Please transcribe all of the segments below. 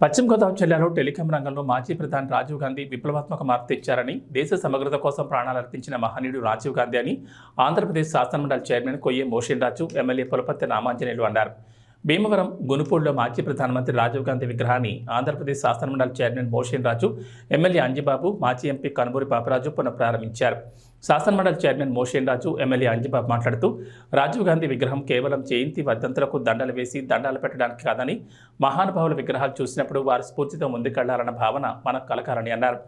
పశ్చిమ గోదావరి జిల్లాలో టెలికాం రంగంలో మాజీ ప్రధాని రాజీవ్ గాంధీ విప్లవాత్మక మార్పు తెచ్చారని దేశ సమగ్రత కోసం ప్రాణాలు అర్పించిన మహనీయుడు రాజీవ్ గాంధీ అని ఆంధ్రప్రదేశ్ శాసనమండలి చైర్మన్ కొయ్యే మోషన్ రాజు ఎమ్మెల్యే పులపత్తి రామాంజనేయులు అన్నారు. భీమవరం గునుపూడిలో మాజీ ప్రధానమంత్రి రాజీవ్ గాంధీ విగ్రహాన్ని ఆంధ్రప్రదేశ్ శాసనమండలి చైర్మన్ మోషన్ రాజు ఎమ్మెల్యే అంజిబాబు మాజీ ఎంపీ కనుమూరి పాపరాజు పునఃప్రారంభించారు. శాసనమండలి చైర్మన్ మోషన్ రాజు ఎమ్మెల్యే అంజిబాబు మాట్లాడుతూ రాజీవ్ గాంధీ విగ్రహం కేవలం జయంతి వర్ధంతులకు దండలు వేసి దండాలు పెట్టడానికి కాదని మహానుభావుల విగ్రహాలు చూసినప్పుడు వారి స్ఫూర్తితో ముందుకెళ్ళాలన్న భావన మనకు కలకాలని అన్నారు.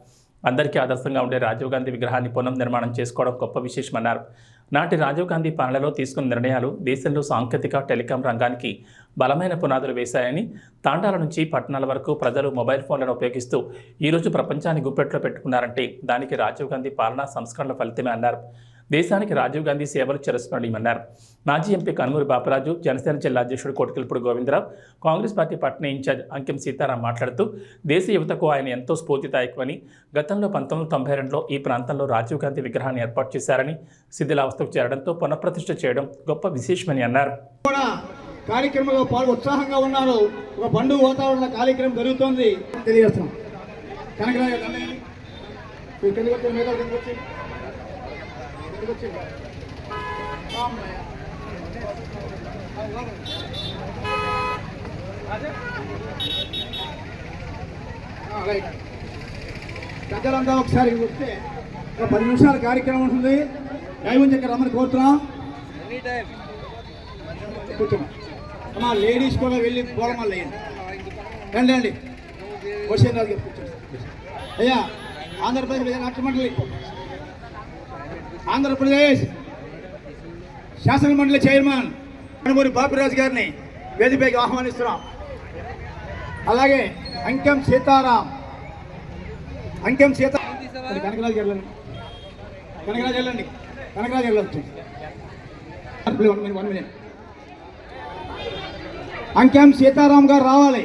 అందరికీ ఆదర్శంగా ఉండే రాజీవ్ గాంధీ విగ్రహాన్ని పునర్నిర్మాణం చేసుకోవడం గొప్ప విశేషమన్నారు. నాటి రాజీవ్ గాంధీ పాలనలో తీసుకున్న నిర్ణయాలు దేశంలో సాంకేతిక టెలికాం రంగానికి బలమైన పునాదులు వేశాయని తాండాల నుంచి పట్టణాల వరకు ప్రజలు మొబైల్ ఫోన్లను ఉపయోగిస్తూ ఈరోజు ప్రపంచాన్ని గుప్పెట్లో పెట్టుకున్నారంటే దానికి రాజీవ్ గాంధీ పాలనా సంస్కరణల ఫలితమే అన్నారు. దేశానికి రాజీవ్ గాంధీ సేవలు చిరస్మరణీయమన్నారు మాజీ ఎంపీ కనుమూరి బాపరాజు జనసేన జిల్లా అధ్యక్షుడు కోటికల్పూడి గోవిందరావు కాంగ్రెస్ పార్టీ పట్టణ ఇన్ఛార్జ్ అంకెం సీతారాం మాట్లాడుతూ దేశ యువతకు ఆయన ఎంతో స్ఫూర్తిదాయకమని గతంలో పంతొమ్మిది వందల తొంభై రెండులో ఈ ప్రాంతంలో రాజీవ్ గాంధీ విగ్రహాన్ని ఏర్పాటు చేశారని శిథిలావస్థకు చేరడంతో పునఃప్రతిష్ఠ చేయడం గొప్ప విశేషమని అన్నారు. కార్యక్రమంలో పాల్గొ ఉత్సాహంగా ఉన్నారు. ఒక పండుగ వాతావరణ కార్యక్రమం జరుగుతోంది. తెలియజేస్తున్నాం. కనకరాజు రైట్. పెద్దలంతా ఒకసారి వస్తే ఒక పది నిమిషాల కార్యక్రమం ఉంటుంది. దైవం దగ్గర రమ్మని కోరుతున్నాం. కూర్చోమా లేడీస్ కూడా వెళ్ళి పోలమాలు అయ్యింది రండి రండి. క్వశ్చన్ రాజు కూర్చోండి. అయ్యా ఆంధ్రప్రదేశ్ రాష్ట్ర మండలి ఆంధ్రప్రదేశ్ శాసన మండలి చైర్మన్ కనుమూరి బాపిరాజు గారిని వేదికపైకి ఆహ్వానిస్తున్నాం. అలాగే అంకెం సీతారాం అంకెం సీతా అది కనకరాజు వెళ్ళండి కనకరాజు వెళ్ళండి కనకరాజు వెళ్ళొచ్చు one minute one minute Ankem Sitaram గారు రావాలి.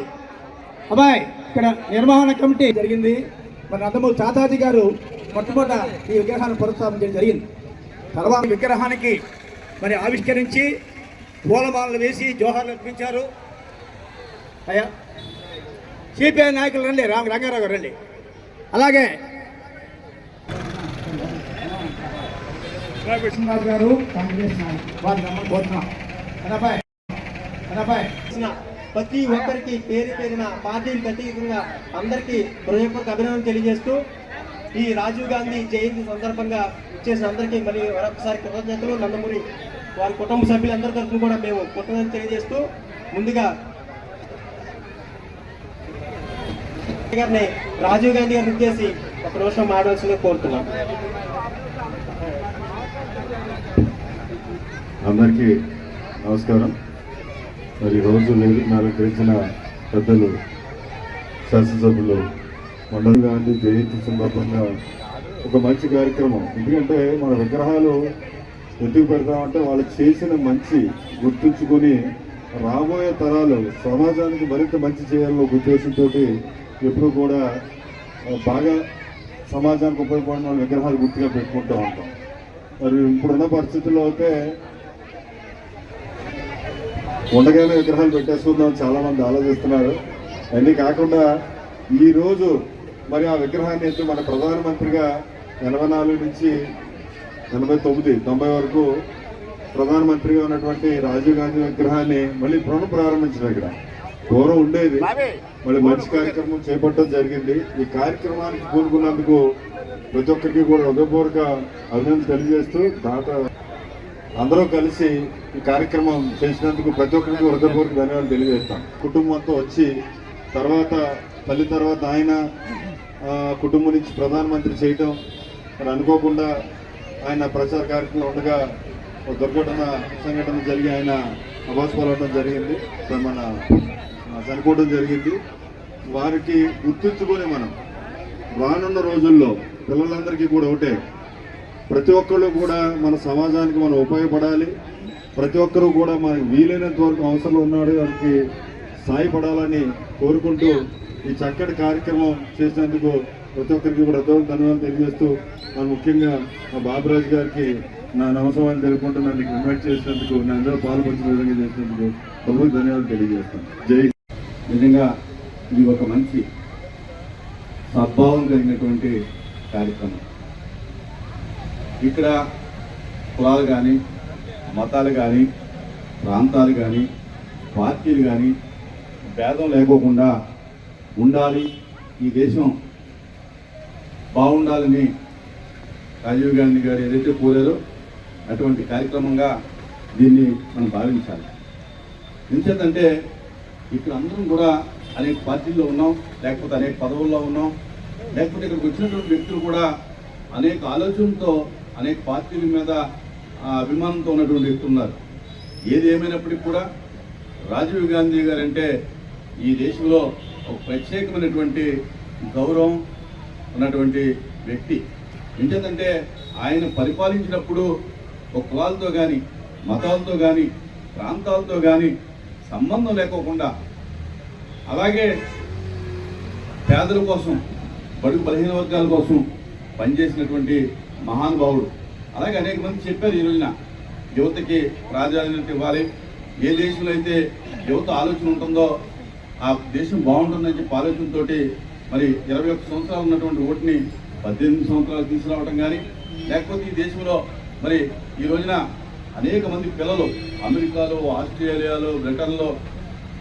అబ్బాయి ఇక్కడ నిర్వహణ కమిటీ జరిగింది. మరి నందమూరి తాతాజీ గారు మొట్టమొదట ఈ విగ్రహాన్ని పునఃస్థాపించడం జరిగింది. తర్వాత విగ్రహానికి మరి ఆవిష్కరించి పూలమాలలు వేసి జోహార్లు అర్పించారు. అయ్యా సిపిఐ నాయకులు రండి రామ రంగారావు గారు రండి. అలాగే గారు కాంగ్రెస్ ప్రతి ఒక్కరికి పేరు పేరిన పార్టీలకు అతీతంగా అందరికీ హృదయపూర్వక అభినందన తెలియజేస్తూ ఈ రాజీవ్ గాంధీ జయంతి సందర్భంగా ఇచ్చేసిన అందరికీ మరి మరొకసారి కృతజ్ఞతలు. నందమూరి వారి కుటుంబ సభ్యులందరి తరఫున కూడా మేము కృతజ్ఞతలు తెలియజేస్తూ ముందుగా గారిని రాజీవ్ గాంధీ గారిని ఇచ్చేసి ఒక నిమిషం మాడవలసిందే కోరుతున్నాం. అందరికీ నమస్కారం. మరి రోజు లేదు నాకు తెలిసిన పెద్దలు శాసనసభ్యులు మండల గాంధీ జయంతి సందర్భంగా ఒక మంచి కార్యక్రమం. ఎందుకంటే మన విగ్రహాలు ఎందుకు పెడతామంటే వాళ్ళు చేసిన మంచి గుర్తుంచుకొని రాబోయే తరాలు సమాజానికి మరింత మంచి చేయాలని ఒక ఉద్దేశంతో ఎప్పుడు కూడా బాగా సమాజానికి ఉపయోగపడిన విగ్రహాలు గుర్తుగా పెట్టుకుంటూ ఉంటాం. మరి ఇప్పుడున్న పరిస్థితుల్లో అయితే ఉండగానే విగ్రహాలు పెట్టేసుకుందాం చాలా మంది ఆలోచిస్తున్నారు. అన్నీ కాకుండా ఈరోజు మరి ఆ విగ్రహాన్ని అయితే మన ప్రధానమంత్రిగా ఎనభై నాలుగు నుంచి ఎనభై తొమ్మిది తొంభై వరకు ప్రధానమంత్రిగా ఉన్నటువంటి రాజీవ్ గాంధీ విగ్రహాన్ని మళ్ళీ పునః ప్రారంభించడం ఇక్కడ. పూర్వం ఉండేది. మళ్ళీ మంచి కార్యక్రమం చేపట్టడం జరిగింది. ఈ కార్యక్రమానికి పూనుకున్నందుకు ప్రతి ఒక్కరికి కూడా హృదయపూర్వక అభినందన తెలియజేస్తూ దాత అందరూ కలిసి ఈ కార్యక్రమం చేసినందుకు ప్రతి ఒక్కరికి హృదయపూర్వక ధన్యవాదాలు తెలియజేస్తాం. కుటుంబంతో వచ్చి తర్వాత తల్లి తర్వాత ఆయన కుటుంబం నుంచి ప్రధానమంత్రి చేయటం మరి అనుకోకుండా ఆయన ప్రచార కార్యక్రమంలో ఉండగా ఒక దుర్ఘటన సంఘటన జరిగి ఆయన అభాస్పాలవడం జరిగింది. మన చనిపోవడం జరిగింది. వారికి గుర్తుంచుకొని మనం రానున్న రోజుల్లో పిల్లలందరికీ కూడా ఒకటే ప్రతి ఒక్కళ్ళు కూడా మన సమాజానికి మనం ఉపయోగపడాలి. ప్రతి ఒక్కరూ కూడా మనకి వీలైనంత వరకు అవసరం ఉన్నాడు వారికి సాయపడాలని కోరుకుంటూ ఈ చక్కటి కార్యక్రమం చేసినందుకు ప్రతి ఒక్కరికి కూడా ఎంతో ధన్యవాదాలు తెలియజేస్తూ మన ముఖ్యంగా మా బాబురాజు గారికి నా నమస్కారాలు తెలుపుకుంటూ నన్ను ఇన్వైట్ చేసినందుకు నా అందరూ పాల్పంచిన విధంగా చేసినందుకు ప్రభుత్వ ధన్యవాదాలు తెలియజేస్తాను. జై నిజంగా ఇది ఒక మంచి సద్భావం కలిగినటువంటి కార్యక్రమం. ఇక్కడ కులాలు కానీ మతాలు కానీ ప్రాంతాలు కానీ పార్టీలు కానీ భేదం లేకోకుండా ఉండాలి. ఈ దేశం బాగుండాలని రాజీవ్ గాంధీ గారు ఏదైతే కోరారో అటువంటి కార్యక్రమంగా దీన్ని మనం భావించాలి. ఎందుకంటే ఇక్కడ అందరం కూడా అనేక పార్టీల్లో ఉన్నాం లేకపోతే అనేక పదవుల్లో ఉన్నాం. లేకపోతే ఇక్కడికి వచ్చినటువంటి వ్యక్తులు కూడా అనేక ఆలోచనలతో అనేక పార్టీల మీద అభిమానంతో ఉన్నటువంటి వ్యక్తులు ఉన్నారు. ఏది ఏమైనప్పటికీ కూడా రాజీవ్ గాంధీ గారు అంటే ఈ దేశంలో ఒక ప్రత్యేకమైనటువంటి గౌరవం ఉన్నటువంటి వ్యక్తి. ఏంటంటే ఆయన పరిపాలించినప్పుడు ఒక కులాలతో కానీ మతాలతో కానీ ప్రాంతాలతో కానీ సంబంధం లేకోకుండా అలాగే పేదల కోసం బడుగు బలహీన వర్గాల కోసం పనిచేసినటువంటి మహానుభావుడు. అలాగే అనేక మంది చెప్పారు ఈ రోజున యువతకి ప్రాధాన్యత ఇవ్వాలి. ఏ దేశంలో అయితే యువత ఆలోచన ఉంటుందో ఆ దేశం బాగుంటుందని చెప్పి ఆలోచనతోటి మరి ఇరవై ఒక్క సంవత్సరాలు ఉన్నటువంటి ఓటుని పద్దెనిమిది సంవత్సరాలు తీసుకురావడం కానీ లేకపోతే ఈ దేశంలో మరి ఈ రోజున అనేక మంది పిల్లలు అమెరికాలో ఆస్ట్రేలియాలో బ్రిటన్లో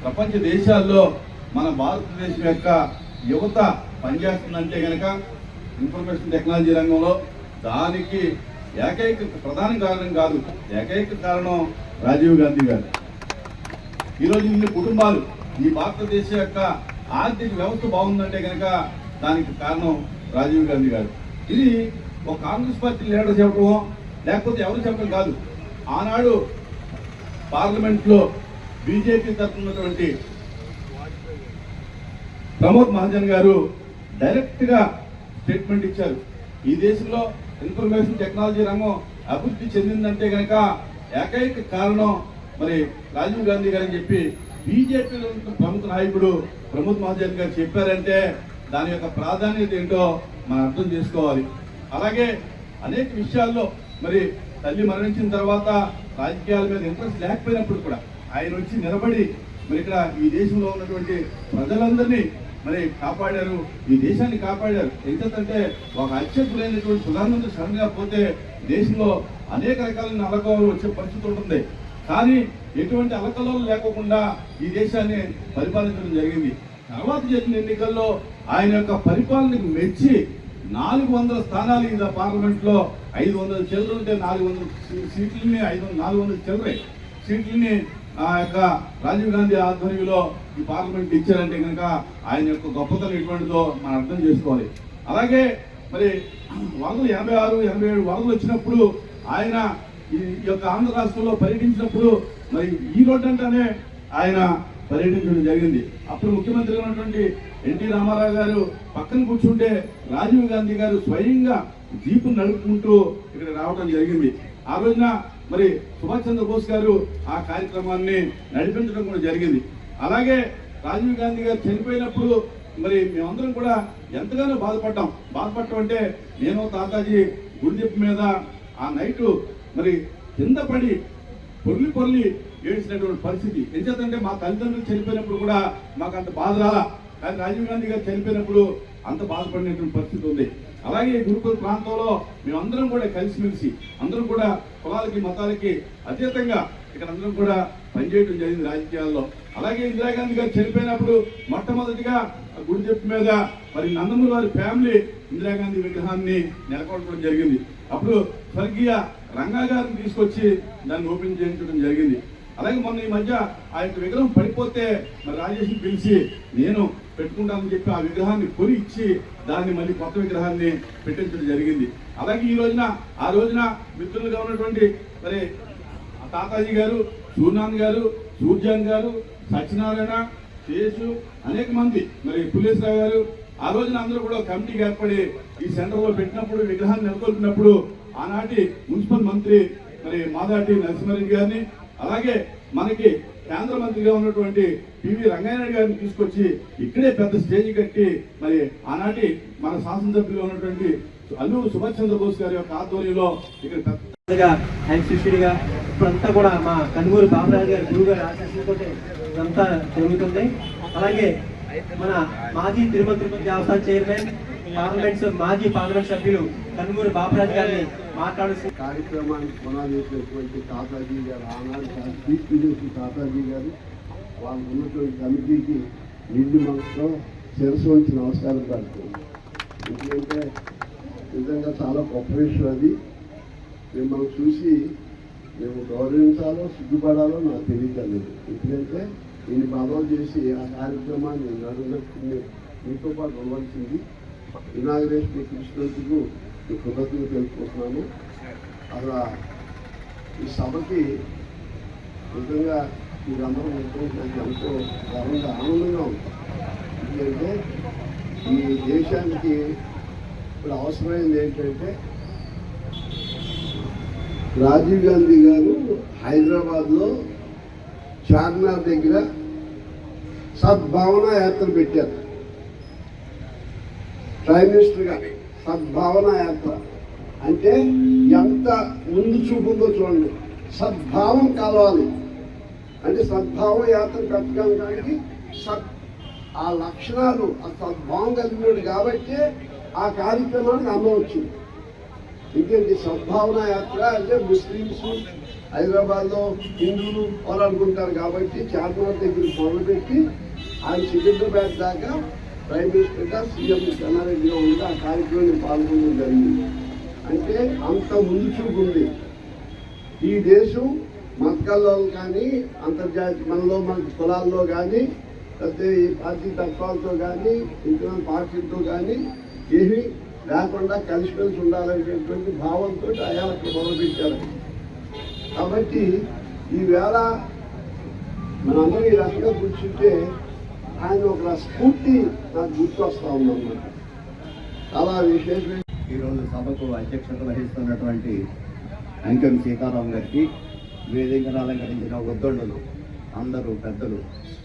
ప్రపంచ దేశాల్లో మన భారతదేశం యొక్క యువత పనిచేస్తుందంటే కనుక ఇన్ఫర్మేషన్ టెక్నాలజీ రంగంలో దానికి ఏకైక ప్రధాన కారణం కాదు ఏకైక కారణం రాజీవ్ గాంధీ గారు. ఈరోజు ఇన్ని కుటుంబాలు ఈ భారతదేశ యొక్క ఆర్థిక వ్యవస్థ బాగుందంటే కనుక దానికి కారణం రాజీవ్ గాంధీ గారు. ఇది ఒక కాంగ్రెస్ పార్టీ లీడర్ చెప్పడమో లేకపోతే ఎవరు చెప్పడం కాదు. ఆనాడు పార్లమెంట్లో బీజేపీ తరఫున ప్రమోద్ మహాజన్ గారు డైరెక్ట్గా స్టేట్మెంట్ ఇచ్చారు. ఈ దేశంలో ఇన్ఫర్మేషన్ టెక్నాలజీ రంగం అభివృద్ధి చెందిందంటే కనుక ఏకైక కారణం మరి రాజీవ్ గాంధీ గారు అని చెప్పి బీజేపీ ప్రముఖ నాయకుడు ప్రమోద్ మహాజన్ గారు చెప్పారంటే దాని యొక్క ప్రాధాన్యత ఏంటో మనం అర్థం చేసుకోవాలి. అలాగే అనేక విషయాల్లో మరి తల్లి మరణించిన తర్వాత రాజకీయాల మీద ఇంట్రెస్ట్ లేకపోయినప్పుడు కూడా ఆయన వచ్చి నిలబడి మరి ఇక్కడ ఈ దేశంలో ఉన్నటువంటి ప్రజలందరినీ మరి కాపాడారు ఈ దేశాన్ని కాపాడారు. ఎందుకంటే ఒక అత్యద్భుతమైనటువంటి ప్రధానమంత్రి సడన్ పోతే దేశంలో అనేక రకాలైన అలకలు వచ్చే పరిస్థితి ఉంటుంది. కానీ ఎటువంటి అలకలు లేకుండా ఈ దేశాన్ని పరిపాలించడం జరిగింది. తర్వాత జరిగిన ఎన్నికల్లో ఆయన యొక్క పరిపాలనకు మెచ్చి నాలుగు వందల స్థానాలు ఇది పార్లమెంట్లో ఐదు వందల చిల్లర ఉంటే నాలుగు వందల సీట్లని ఐదు నాలుగు వందల చిల్లరే సీట్లని ఆ యొక్క రాజీవ్ గాంధీ ఆధ్వర్యంలో ఈ పార్లమెంట్ ఇచ్చారంటే కనుక ఆయన యొక్క గొప్పతనం ఎటువంటిదో మనం అర్థం చేసుకోవాలి. అలాగే మరి వరదలు ఎనభై ఆరు ఎనభై ఏడు వరదలు వచ్చినప్పుడు ఆయన ఈ యొక్క ఆంధ్ర రాష్ట్రంలో పర్యటించినప్పుడు మరి ఈ రోడ్డు అంటేనే ఆయన పర్యటించడం జరిగింది. అప్పుడు ముఖ్యమంత్రిగా ఉన్నటువంటి ఎన్టీ రామారావు గారు పక్కన కూర్చుంటే రాజీవ్ గాంధీ గారు స్వయంగా జీపు నడుపుకుంటూ ఇక్కడ రావడం జరిగింది. ఆ రోజున మరి సుభాష్ చంద్రబోస్ గారు ఆ కార్యక్రమాన్ని నడిపించడం కూడా జరిగింది. అలాగే రాజీవ్ గాంధీ గారు చనిపోయినప్పుడు మరి మేమందరం కూడా ఎంతగానో బాధపడ్డాం. బాధపడటం అంటే నేను తాతాజీ గుడిదెప్పు మీద ఆ నైట్ మరి కింద పడి పొర్లి పొర్లి ఏడ్చినటువంటి పరిస్థితి. ఎంచేతంటే మా తల్లిదండ్రులు చనిపోయినప్పుడు కూడా మాకు అంత బాధ రాలా. కానీ రాజీవ్ గాంధీ గారు చనిపోయినప్పుడు అంత బాధపడినటువంటి పరిస్థితి ఉంది. అలాగే ఈ గురుకుల ప్రాంతంలో మేమందరం కూడా కలిసిమెలిసి అందరం కూడా కులాలకి మతాలకి అతీతంగా ఇక్కడ అందరం కూడా పనిచేయడం జరిగింది రాజకీయాల్లో. అలాగే ఇందిరాగాంధీ గారు చనిపోయినప్పుడు మొట్టమొదటిగా గుడి చెప్పు మీద మరి నందమూరి వారి ఫ్యామిలీ ఇందిరాగాంధీ విగ్రహాన్ని నెలకొల్పడం జరిగింది. అప్పుడు స్వర్గీయ రంగా గారిని తీసుకొచ్చి దాన్ని ఓపెన్ చేయించడం జరిగింది. అలాగే మొన్న ఈ మధ్య ఆ యొక్క విగ్రహం పడిపోతే మరి రాజేష్ని పిలిచి నేను పెట్టుకుంటానని చెప్పి ఆ విగ్రహాన్ని కొని ఇచ్చి దాన్ని మళ్ళీ కొత్త విగ్రహాన్ని పెట్టించడం జరిగింది. అలాగే ఈ రోజున ఆ రోజున మిత్రులుగా ఉన్నటువంటి మరి తాతాజీ గారు సూర్నాథ్ గారు సూర్జాన్ గారు సత్యనారాయణ శేషు అనేక మంది. మరి పుల్లేశ్వరరావు గారు ఆ రోజున అందరూ కూడా కమిటీ కమిటీకి ఏర్పడి ఈ సెంటర్లో పెట్టినప్పుడు విగ్రహాన్ని నెలకొల్పినప్పుడు ఆనాటి మున్సిపల్ మంత్రి మరి మాదాటి నరసింహారెడ్డి గారిని అలాగే మనకి కేంద్ర మంత్రిగా ఉన్నటువంటి పివి రంగారెడ్డి గారిని తీసుకొచ్చి ఇక్కడే పెద్ద స్టేజ్ కట్టి మరి ఆనాటి మన శాసనసభ్యులు ఉన్నటువంటి అల్లూరు సుభాష్ చంద్రబోస్ గారి యొక్క ఆధ్వర్యంలో ఇక్కడ పెద్దగా ఆయన శిష్యుడిగా ఇప్పుడంతా కూడా మా కనుమూరు బాబురాజు గారి గురువు గారి ఆశిస్తుంటే ఇదంతా జరుగుతుంది. అలాగే మన మాజీ తిరుమల తిరుపతి దేవస్థానం చైర్మన్ పార్లమెంట్ మాజీ పార్లమెంట్ సభ్యులు కనుమూరి బాబురాజు గారిని మాట్లాడుతూ కార్యక్రమానికి పునాది వేసినటువంటి తాతాజీ గారు ఆనాడు చీఫ్ మినిస్టర్ తాతాజీ గారు వాళ్ళు ఉన్నటువంటి కమిటీకి నిండు మనసులో శిరస్సు వంచి నమస్కారం పెడుతుంది ఎందుకంటే నిజంగా చాలా గొప్ప విషయం అది. మిమ్మల్ని చూసి మేము గౌరవించాలో సిగ్గుపడాలో నాకు తెలియదు ఎందుకంటే నేను పదవులు చేసి ఆ కార్యక్రమాన్ని నడుచుకుని మీతో పాటు ఉండవలసింది ఇనాగ్రేషన్ కృష్ణకు మీ కృతజ్ఞత తెలుపుకుంటున్నాను. అలా ఈ సభకి నిజంగా మీరందరూ ఉంటే ఎంతో గర్వంగా ఆనందంగా ఉంది. ఎందుకంటే ఈ దేశానికి ఇప్పుడు అవసరమైంది ఏంటంటే రాజీవ్ గాంధీ గారు హైదరాబాద్లో చార్మినార్ దగ్గర సద్భావన యాత్ర పెట్టారు. ప్రైమ్ గారి సద్భావన యాత్ర. అంటే ఎంత ముందు చూపుందో చూడండి. సద్భావం కలవాలి అంటే సద్భావం యాత్ర పెట్టడానికి సద్ ఆ లక్షణాలు ఆ సద్భావం కలిగినాడు కాబట్టి ఆ కార్యక్రమానికి అమ్మ వచ్చింది. ఇంకేంటి సద్భావన యాత్ర అంటే ముస్లిమ్స్ హైదరాబాద్లో హిందువులు పోరాడుకుంటారు కాబట్టి చార్మినార్ దగ్గర మొదలుపెట్టి ఆయన సికింద్రాబాద్ దాకా ప్రైమ్ మినిస్టర్గా సీఎం చెన్నారెడ్డిగా ఉండి ఆ కార్యక్రమాన్ని పాల్గొనడం జరిగింది. అంటే అంత ముందు ఉంది. ఈ దేశం మతకాల్లో కానీ అంతర్జాతీయ మనలో మన కులాల్లో కానీ లేకపోతే ఈ పార్టీ తత్వాలతో కానీ ఇంకా పార్టీలతో కానీ ఏమీ లేకుండా కలిసిమెలిసి ఉండాలనేటువంటి భావంతో అయాలకు మొదలుపెట్టారు. కాబట్టి ఈవేళ మనందరూ ఈ రకంగా కూర్చుంటే ఆయన ఒక స్ఫూర్తి నాకు గుర్తొస్తా ఉందన్నమాట. చాలా విశేషమైన ఈరోజు సభకు అధ్యక్షత వహిస్తున్నటువంటి అంకెం సీతారాం గారికి వేదికను అలంకరించిన ఉద్దొండలు అందరూ పెద్దలు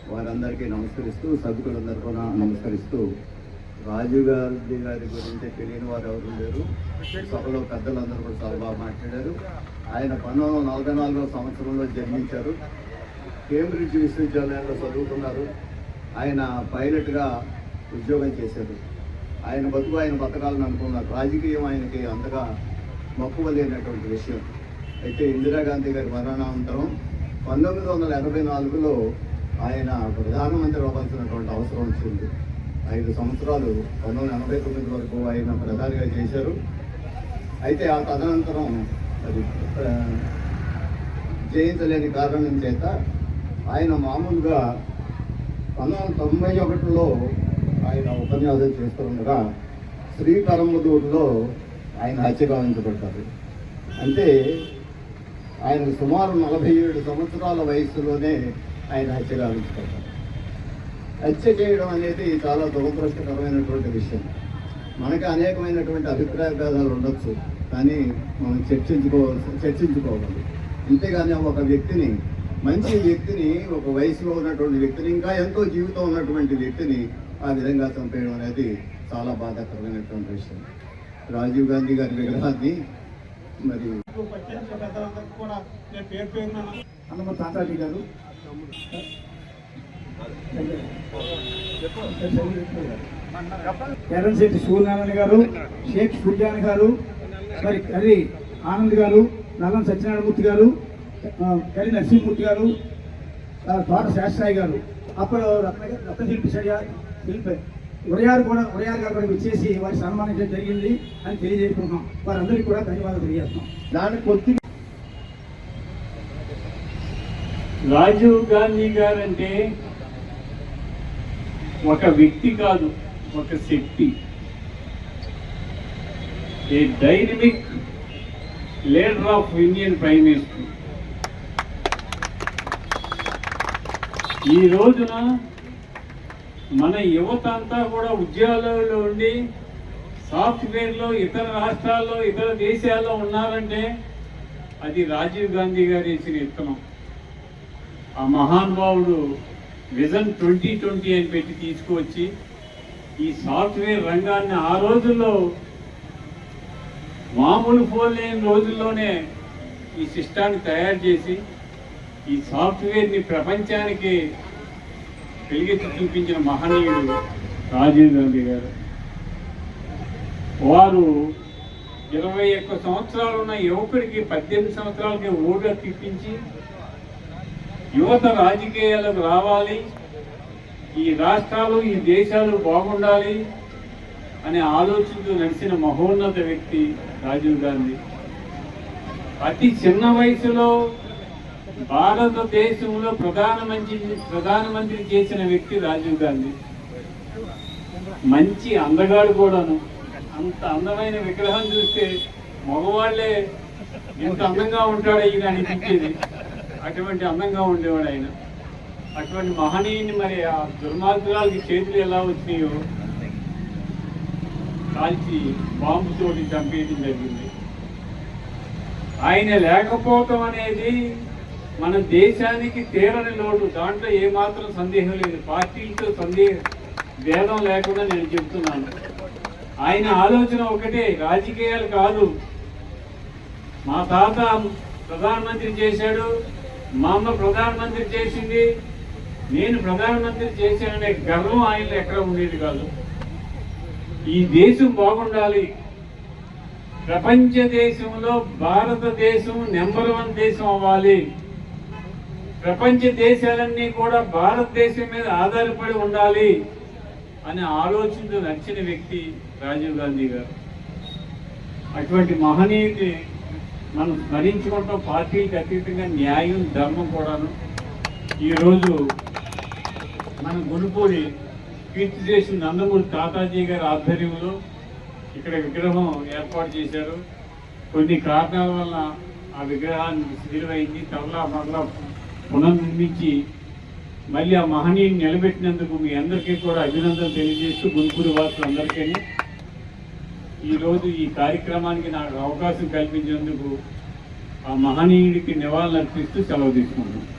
వారందరికీ నమస్కరిస్తూ సభ్యులందరూ కూడా నమస్కరిస్తూ రాజీవ్ గాంధీ గారి గురించి తెలియని వారు ఎవరు లేరు. సభలో పెద్దలందరూ కూడా చాలా బాగా మాట్లాడారు. ఆయన పంతొమ్మిది వందల నలభై నాలుగో సంవత్సరంలో జన్మించారు. కేంబ్రిడ్జ్ విశ్వవిద్యాలయంలో చదువుకున్నారు. ఆయన పైలట్గా ఉద్యోగం చేశారు. ఆయన బతుకు ఆయన బతకాలని అనుకున్నారు రాజకీయం ఆయనకి అంతగా మక్కువ లేనటువంటి విషయం. అయితే ఇందిరాగాంధీ గారి మరణానంతరం పంతొమ్మిది వందల ఎనభై నాలుగులో ఆయన ప్రధానమంత్రి అవ్వాల్సినటువంటి అవసరం వచ్చింది. ఐదు సంవత్సరాలు పంతొమ్మిది వందల ఎనభై తొమ్మిది వరకు ఆయన ప్రధానిగా చేశారు. అయితే ఆ తదనంతరం అది జయించలేని కారణం చేత ఆయన మామూలుగా పంతొమ్మిది తొంభై ఒకటిలో ఆయన ఉపన్యాసం చేస్తుండగా శ్రీకరంబదూరులో ఆయన హత్య గావించబడ్డారు అంటే ఆయన సుమారు నలభై ఏడు సంవత్సరాల వయసులోనే ఆయన హత్య గావించబడ్డారు హత్య చేయడం అనేది చాలా దురదృష్టకరమైనటువంటి విషయం. మనకి అనేకమైనటువంటి అభిప్రాయ భేదాలు ఉండొచ్చు కానీ మనం చర్చించుకోవాల్సి చర్చించుకోవాలి. అంతేగాని ఒక వ్యక్తిని మంచి వ్యక్తిని ఒక వయసులో ఉన్నటువంటి వ్యక్తిని ఇంకా ఎంతో జీవితం ఉన్నటువంటి వ్యక్తిని ఆ విధంగా చంపేయడం అనేది చాలా బాధాకరమైనటువంటి విషయం. రాజీవ్ గాంధీ గారి విగ్రహాన్ని మరి అన్నమ్మ తాతాజీ గారు. ఎర్రశెట్టి సూర్యనారాయణ గారు షేక్ సూర్యాన్ గారు మరి కర్రి ఆనంద్ గారు నల్లం సత్యనారాయణమూర్తి గారు కరి నరసింహమూర్తి గారు తోట శాస్త్రాయి గారు. అప్పుడు రత్న రత్నశిల్పి శర్య శిల్పి ఉదయారు కూడా ఉరయారు గారు కూడా వచ్చేసి వారి సన్మానించడం జరిగింది అని తెలియజేసుకుంటున్నాం. వారందరికీ కూడా ధన్యవాదాలు తెలియజేస్తున్నాం. దాని కొద్ది రాజీవ్ గాంధీ గారు అంటే ఒక వ్యక్తి కాదు ఒక శక్తి. A dynamic leader of Indian prime minister. ఈ రోజున మన యువత అంతా కూడా ఉద్యోగాలలో ఉండి సాఫ్ట్వేర్లో ఇతర రాష్ట్రాల్లో ఇతర దేశాల్లో ఉన్నారంటే అది రాజీవ్ గాంధీ గారు వేసిన విత్తనం ఆ మహానుభావుడు విజన్ ట్వంటీ ట్వంటీ అని పెట్టి తీసుకువచ్చి ఈ సాఫ్ట్వేర్ రంగాన్ని ఆ రోజుల్లో మామూలు ఫోన్ లేని రోజుల్లోనే ఈ సిస్టాన్ని తయారు చేసి ఈ సాఫ్ట్వేర్ని ప్రపంచానికి వెలిగెత్తి చూపించిన మహనీయుడు రాజీవ్ గాంధీ గారు. వారు ఇరవై ఒక్క సంవత్సరాలు ఉన్న యువకుడికి పద్దెనిమిది సంవత్సరాలకి ఓటు తిప్పించి యువత రాజకీయాలకు రావాలి. ఈ రాష్ట్రాలు ఈ దేశాలు బాగుండాలి అనే ఆలోచనతో నడిచిన మహోన్నత వ్యక్తి రాజీవ్ గాంధీ. అతి చిన్న వయసులో భారతదేశంలో ప్రధానమంత్రి ప్రధానమంత్రి చేసిన వ్యక్తి రాజీవ్ గాంధీ. మంచి అందగాడు కూడాను. అంత అందమైన విగ్రహం చూస్తే మగవాళ్ళే ఎంత అందంగా ఉంటాడో ఈయన అనిపించేది. అటువంటి అందంగా ఉండేవాడు ఆయన. అటువంటి మహనీయుని మరి ఆ దుర్మార్గురాలకి చేతులు ఎలా వచ్చినాయో కాల్చి బాంబు తోటి చంపేయడం జరిగింది. ఆయన లేకపోవటం అనేది మన దేశానికి తీరని లోటు. దాంట్లో ఏమాత్రం సందేహం లేదు. పార్టీలతో సందేహ భేదం లేకుండా నేను చెప్తున్నాను. ఆయన ఆలోచన ఒకటే రాజకీయాలు కాదు. మా తాత ప్రధానమంత్రి చేశాడు. మా అమ్మ ప్రధానమంత్రి చేసింది. నేను ప్రధానమంత్రి చేశాననే గర్వం ఆయనలో ఎక్కడ ఉండేది కాదు. ఈ దేశం బాగుండాలి. ప్రపంచ దేశంలో భారతదేశం నెంబర్ వన్ దేశం అవ్వాలి. ప్రపంచ దేశాలన్నీ కూడా భారతదేశం మీద ఆధారపడి ఉండాలి అనే ఆలోచించు నచ్చిన వ్యక్తి రాజీవ్ గాంధీ గారు. అటువంటి మహనీయుని మనం స్మరించుకుంటాం పార్టీకి అతీతంగా న్యాయం ధర్మం కూడాను ఈరోజు మన గునుపూడి కీర్తి చేసిన నందమూరి తాతాజీ గారి ఆధ్వర్యంలో ఇక్కడ విగ్రహం ఏర్పాటు చేశారు. కొన్ని కారణాల వల్ల ఆ విగ్రహాన్ని శిథిలమైంది. తరలా మరలా పునర్నిర్మించి మళ్ళీ ఆ మహనీయుని నిలబెట్టినందుకు మీ అందరికీ కూడా అభినందనలు తెలియజేస్తూ గుంటూరు వాసులందరికీ. ఈరోజు ఈ కార్యక్రమానికి నాకు అవకాశం కల్పించినందుకు ఆ మహనీయుడికి నివాళులు అర్పిస్తూ సెలవు తీసుకుంటున్నాను.